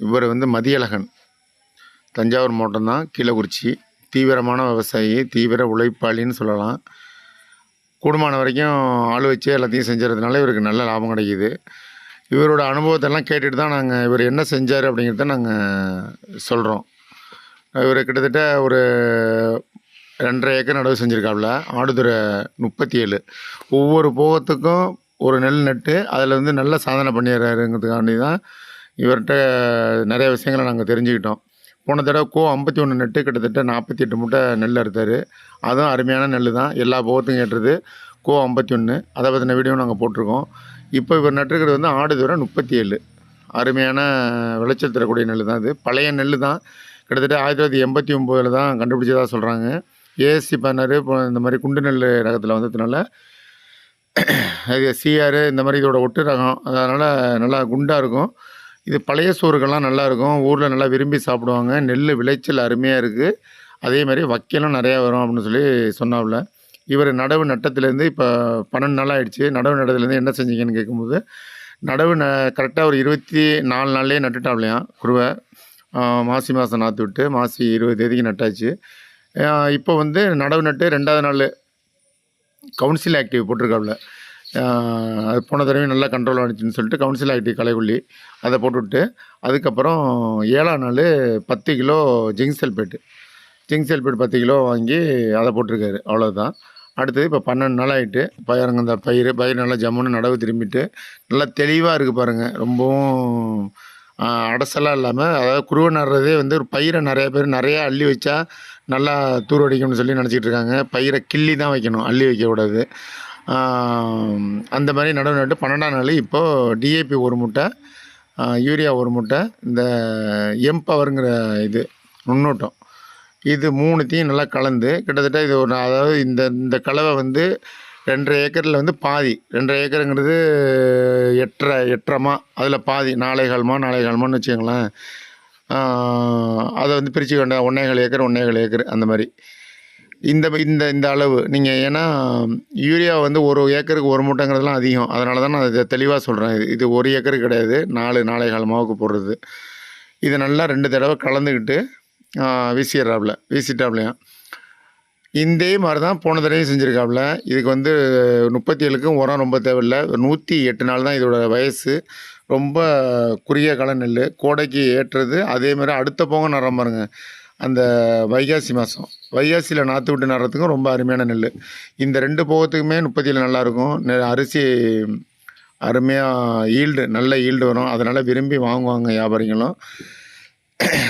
இவர் வந்து மதியழகன். தஞ்சாவூர் மாவட்டம் தான் கீழக்குறிச்சி. தீவிரமான விவசாயி தீவிர உழைப்பாளின்னு சொல்லலாம். கூடுமான வரைக்கும் ஆள் வச்சு எல்லாத்தையும் செஞ்சுறதுனால இவருக்கு நல்ல லாபம் கிடைக்கிது. இவரோட அனுபவத்தெல்லாம் கேட்டுட்டு தான் நாங்கள் இவர் என்ன செஞ்சார் அப்படிங்கிறத நாங்கள் சொல்கிறோம் இவர் கிட்டத்தட்ட ஒரு ரெண்டரை ஏக்கர் நடவு செஞ்சுருக்காப்புல ஆடுதுறை முப்பத்தி ஏழு ஒவ்வொரு போகத்துக்கும் ஒரு நெல் நட்டு அதில் வந்து நல்ல சாதனை பண்ணிடுறாருங்கிறதுக்காண்டி தான் இவர்கிட்ட நிறைய விஷயங்களை நாங்கள் தெரிஞ்சுக்கிட்டோம். போன தடவை கோ ஐம்பத்தி ஒன்று நட்டு கிட்டத்தட்ட நாற்பத்தி எட்டு மூட்டை நெல் அறுத்தார். அதுவும் அருமையான நெல் தான். எல்லா போகத்துக்கும் கேட்டுறது கோ ஐம்பத்தி ஒன்று அதை பற்றின வீடியோ நாங்கள் போட்டிருக்கோம். இப்போ இவர் நட்டுருக்கிறது வந்து ஆடு தூரம் முப்பத்தி ஏழு அருமையான விளைச்சல் தரக்கூடிய நெல் தான் இது பழைய நெல் தான். கிட்டத்தட்ட ஆயிரத்தி தொள்ளாயிரத்தி எண்பத்தி ஒம்போதில் தான் கண்டுபிடிச்சதாக சொல்கிறாங்க ஏஎஸ்சி பேனர் இப்போ இந்த மாதிரி குண்டு நெல் ரகத்தில் வந்ததுனால அது சிஆர் இந்த மாதிரி இதோட ஒட்டு ரகம். அதனால் நல்லா குண்டாக இருக்கும். இது பழைய சோறுகள்லாம் நல்லாயிருக்கும். ஊரில் நல்லா விரும்பி சாப்பிடுவாங்க. நெல் விளைச்சல் அருமையாக இருக்குது அதே மாதிரி வக்கீலும் நிறையா வரும் அப்படின்னு சொல்லி சொன்னாப்புல இவர் நடவு நட்டத்துலேருந்து இப்போ பன்னெண்டு நாள் ஆகிடுச்சு நடவு நட்டத்துலேருந்து என்ன செஞ்சீங்கன்னு கேட்கும்போது நடவு ந கரெக்டாக ஒரு இருபத்தி நாலு நாள்லேயே நட்டுட்டாப்லையாம் குருவை. மாசி மாதம் நாற்று விட்டு மாசி இருபது தேதிக்கு நட்டாச்சு. இப்போ வந்து நடவு நட்டு ரெண்டாவது நாள் கவுன்சில் ஆக்டிவ் போட்டிருக்காப்புல அது போன தடவை நல்லா கண்ட்ரோல் ஆனிச்சுன்னு சொல்லிட்டு கவுன்சில் ஆகிட்டு கலைக்குள்ளி அதை போட்டுவிட்டு அதுக்கப்புறம் ஏழாம் நாள் பத்து kilo zinc sulphate zinc sulphate பத்து கிலோ வாங்கி அதை போட்டிருக்காரு. அவ்வளோதான் அடுத்தது இப்போ பன்னெண்டு நாள் ஆகிட்டு பயிரங்க அந்த பயிர் பயிர் நல்லா ஜம்முன்னு நடவு திரும்பிட்டு நல்லா தெளிவாக இருக்குது பாருங்கள் ரொம்பவும் அடசலாக இல்லாமல் அதாவது குருவை நடுறதே வந்து ஒரு பயிரை நிறைய பேர் நிறையா அள்ளி வச்சா நல்லா தூர் அடிக்கும்னு சொல்லி நினச்சிட்டு இருக்காங்க. பயிரை கிள்ளி தான் வைக்கணும் அள்ளி வைக்கக்கூடாது. அந்த மாதிரி நடவு நட்டு பன்னெண்டாம் நாள் இப்போது டிஏபி ஒரு மூட்டை யூரியா ஒரு மூட்டை இந்த எம்பவருங்கிற இது நுண்ணூட்டம். இது மூணுத்தையும் நல்லா கலந்து கிட்டத்தட்ட இது ஒரு அதாவது இந்த இந்த கலவை வந்து ரெண்டரை ஏக்கரில் வந்து பாதி ரெண்டரை ஏக்கருங்கிறது எட்டரை எட்டரைமா அதில் பாதி நாலேகால்மா நாலேகால்மான்னு வச்சுக்கோங்களேன். அதை வந்து பிரித்து வேண்டாம் ஒன்றேகால் ஏக்கர் ஒன்றேகால் ஏக்கர் அந்த மாதிரி. இந்த இந்த இந்த அளவு. நீங்கள் ஏன்னா யூரியா வந்து ஒரு ஏக்கருக்கு ஒரு மூட்டைங்கிறதுலாம் அதிகம். அதனால தான் நான் இதை தெளிவாக சொல்கிறேன் இது இது ஒரு ஏக்கரு கிடையாது. நாலு நாளை கால் மாவுக்கு போடுறது. இதை நல்லா ரெண்டு தடவை கலந்துக்கிட்டு வீசிடுறாப்புல. வீசிட்டாப்லையாம் இதே மாதிரி தான் போன தடவையும் செஞ்சுருக்காப்புல. இதுக்கு வந்து முப்பத்தி ஏழுக்கும் உரம் ரொம்ப தேவையில்லை. நூற்றி எட்டு நாள் தான் இதோட வயசு. ரொம்ப குறுகிய கால நெல். கோடைக்கு ஏற்றுறது அதே மாதிரி அடுத்த போங்க நிறம் பாருங்கள் அந்த வைகாசி மாதம் வைகாசியில் நாற்று விட்டு நடுறதுக்கும் ரொம்ப அருமையான நெல் இந்த ரெண்டு போகத்துக்குமே முப்பத்தியில் நல்லாயிருக்கும் நெ- அரிசி அருமையாக ஈல்டு நல்ல ஈல்டு வரும். அதனால் விரும்பி வாங்குவாங்க வியாபாரிகளும்.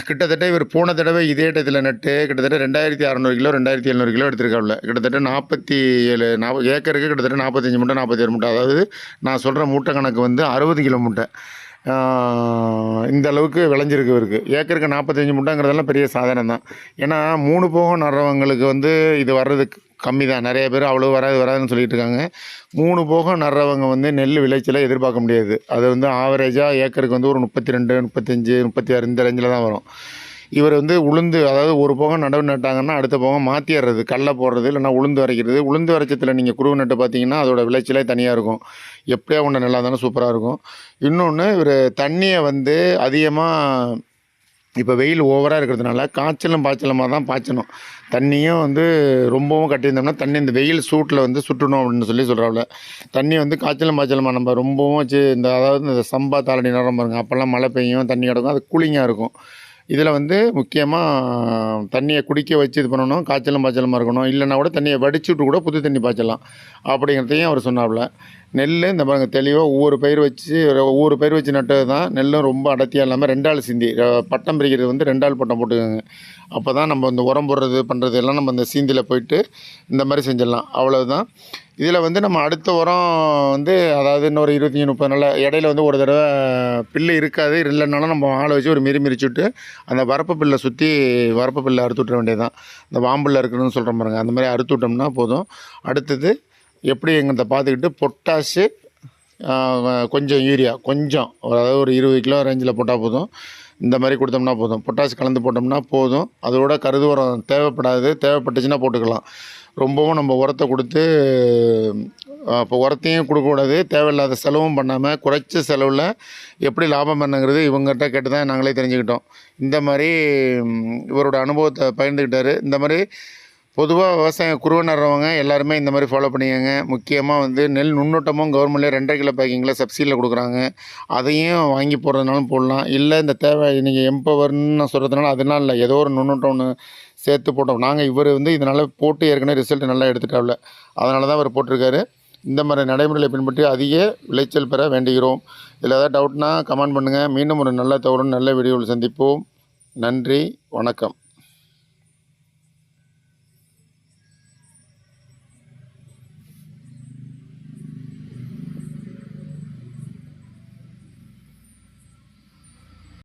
கிட்டத்தட்ட இவர் போன தடவை இதே இடத்துல நட்டு கிட்டத்தட்ட ரெண்டாயிரத்தி அறநூறு கிலோ ரெண்டாயிரத்தி எழுநூறு கிலோ எடுத்திருக்காப்புல கிட்டத்தட்ட நாற்பத்தி ஏழு நாற்பது ஏக்கருக்கு கிட்டத்தட்ட நாற்பத்தஞ்சு மூட்டை நாற்பத்தேழு மூட்டை. அதாவது நான் சொல்கிற மூட்டை கணக்கு வந்து அறுபது கிலோ மூட்டை. இந்த அளவுக்கு விளைஞ்சிருக்கு இருக்கு ஏக்கருக்கு நாற்பத்தஞ்சு மூட்டைங்கிறதெல்லாம் பெரிய சாதனை தான். ஏன்னா மூணு போகம் நடுறவங்களுக்கு வந்து இது வர்றதுக்கு கம்மி தான். நிறைய பேர் அவ்வளோ வராது வராதுன்னு சொல்லிட்டு இருக்காங்க. மூணு போகம் நடுறவங்க வந்து நெல் விளைச்சலை எதிர்பார்க்க முடியாது. அது வந்து ஆவரேஜாக ஏக்கருக்கு வந்து ஒரு முப்பத்தி ரெண்டு முப்பத்தஞ்சு முப்பத்தி ஆறு இந்த ரேஞ்சில் தான் வரும். இவர் வந்து உளுந்து அதாவது ஒரு போகம் நடவு நட்டாங்கன்னா அடுத்த போகம் மாற்றிடுறது கடலை போடுறது இல்லைன்னா உளுந்து வரைக்கிறது உளுந்து வரைச்சத்தில் நீங்கள் குருவு நட்டு பார்த்தீங்கன்னா அதோட விளைச்சலே தனியாக இருக்கும். எப்படியா ஒன்று நல்லா தானே சூப்பராக இருக்கும். இன்னொன்று இவர் தண்ணியை வந்து அதிகமாக இப்போ வெயில் ஓவராக இருக்கிறதுனால காய்ச்சலும் பாய்ச்சலமாக தான் பாய்ச்சணும். தண்ணியும் வந்து ரொம்பவும் கட்டியிருந்தோம்னா தண்ணி இந்த வெயில் சூட்டில் வந்து சுட்டணும் அப்படின்னு சொல்லி சொல்கிறாப்புல தண்ணி வந்து காய்ச்சலும் பாய்ச்சலமாக நம்ம ரொம்பவும் வச்சு இந்த அதாவது இந்த சம்பா தாளடி நேரம் பாருங்கள் அப்போல்லாம் மழை பெய்யும் தண்ணி கிடக்கும் அது கூலிங்காக இருக்கும். இதில் வந்து முக்கியமாக தண்ணியை குடிக்க வச்சு இது பண்ணணும் காய்ச்சலும் பாய்ச்சலமாக இருக்கணும். இல்லைன்னா கூட தண்ணியை வடிச்சுட்டு கூட புது தண்ணி பாய்ச்சலாம். அப்படிங்கிறதையும் அவர் சொன்னாப்புல. நெல் இந்த பாருங்க தெளிவாக ஒவ்வொரு பயிர் வச்சு ஒவ்வொரு பயிர் வச்சு நட்டது தான் நெல்லும் ரொம்ப அடர்த்தியாக இல்லாமல் ரெண்டாள் சிந்தி. பட்டம் பிரிக்கிறது வந்து ரெண்டாள் பட்டம் போட்டுக்கோங்க. அப்போ தான் நம்ம இந்த உரம் போடுறது பண்ணுறது எல்லாம் நம்ம இந்த சீந்தியில் போயிட்டு இந்த மாதிரி செஞ்சிடலாம். அவ்வளவுதான். இதில் வந்து நம்ம அடுத்த உரம் வந்து அதாவது இன்னொரு இருபத்தஞ்சி முப்பது நாள் இடையில வந்து ஒரு தடவை பில்லு இருக்காது இல்லைனாலும் நம்ம ஆளை வச்சு ஒரு மிரி மிரிச்சுட்டு அந்த வரப்பு பில்லை சுற்றி வரப்பு பில்லை அறுத்து விட்ற வேண்டியதுதான். இந்த வாம்பில் இருக்குன்னு சொல்கிற பாருங்க. அந்த மாதிரி அறுத்து விட்டோம்னா போதும். அடுத்தது எப்படி எங்கிறத பார்த்துக்கிட்டு பொட்டாஷு கொஞ்சம் யூரியா கொஞ்சம் அதாவது ஒரு இருபது கிலோ ரேஞ்சில் போட்டால் போதும். இந்த மாதிரி கொடுத்தோம்னா போதும். பொட்டாஷ் கலந்து போட்டோம்னா போதும். அதோட கருது உரம் தேவைப்படாது. தேவைப்பட்டுச்சுன்னா போட்டுக்கலாம். ரொம்பவும் நம்ம உரத்தை கொடுத்து இப்போ உரத்தையும் கொடுக்கக்கூடாது தேவையில்லாத செலவும் பண்ணாமல் குறைச்ச செலவில் எப்படி லாபம் பண்ணுங்கிறது இவங்ககிட்ட கேட்டு தான் நாங்களே தெரிஞ்சுக்கிட்டோம். இந்த மாதிரி இவரோட அனுபவத்தை பகிர்ந்துக்கிட்டார் இந்த மாதிரி பொதுவாக விவசாயம் குருவை நடுறவங்க எல்லாருமே இந்த மாதிரி ஃபாலோ பண்ணிக்கங்க. முக்கியமாக வந்து நெல் நுண்ணூட்டமும் கவர்மெண்ட்லேயே ரெண்டரை கிலோ பேக்கிங்கில் சப்சிடியில் கொடுக்குறாங்க. அதையும் வாங்கி போடுறதுனாலும் போடலாம். இல்லை இந்த தேவை நீங்கள் எம்பவர்னு சொல்கிறதுனால அதனால இல்லை. ஏதோ ஒரு நுண்ணூட்டம் ஒன்று சேர்த்து போட்டோம். நாங்கள் இவர் வந்து இதனால் போட்டு ஏற்கனவே ரிசல்ட் நல்லா எடுத்துட்டாவில்ல அதனால தான் அவர் போட்டிருக்காரு. இந்த மாதிரி நடைமுறைகளை பின்பற்றி அதிக விளைச்சல் பெற வேண்டுகிறோம். இதில் ஏதாவது டவுட்னா கமெண்ட் பண்ணுங்கள் மீண்டும் ஒரு நல்ல தகவலுடன் நல்ல வீடியோவில் சந்திப்போம். நன்றி வணக்கம்.